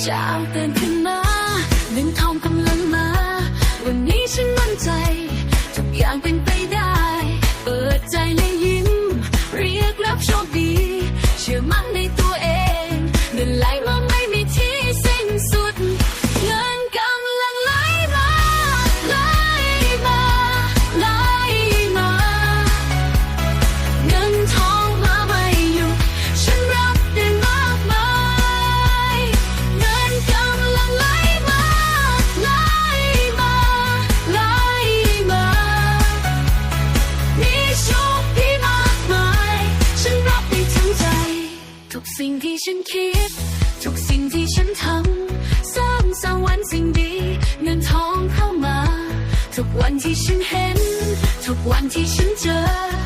เช้าตื่นขึ้นมาเงินทองกำลังมา วันนี้ฉันมั่นใจ ทุกอย่างเป็นไปได้ เปิดใจและยิ้ม เรียกรับโชคดี เชื่อมั่นในตัวเองเดินไหล ทุกสิ่งที่ฉันคิด ทุกสิ่งที่ฉันทำสร้างสวรรค์สิ่งดีเงินทองเข้ามา ทุกวันที่ฉันเห็น ทุกวันที่ฉันเจอ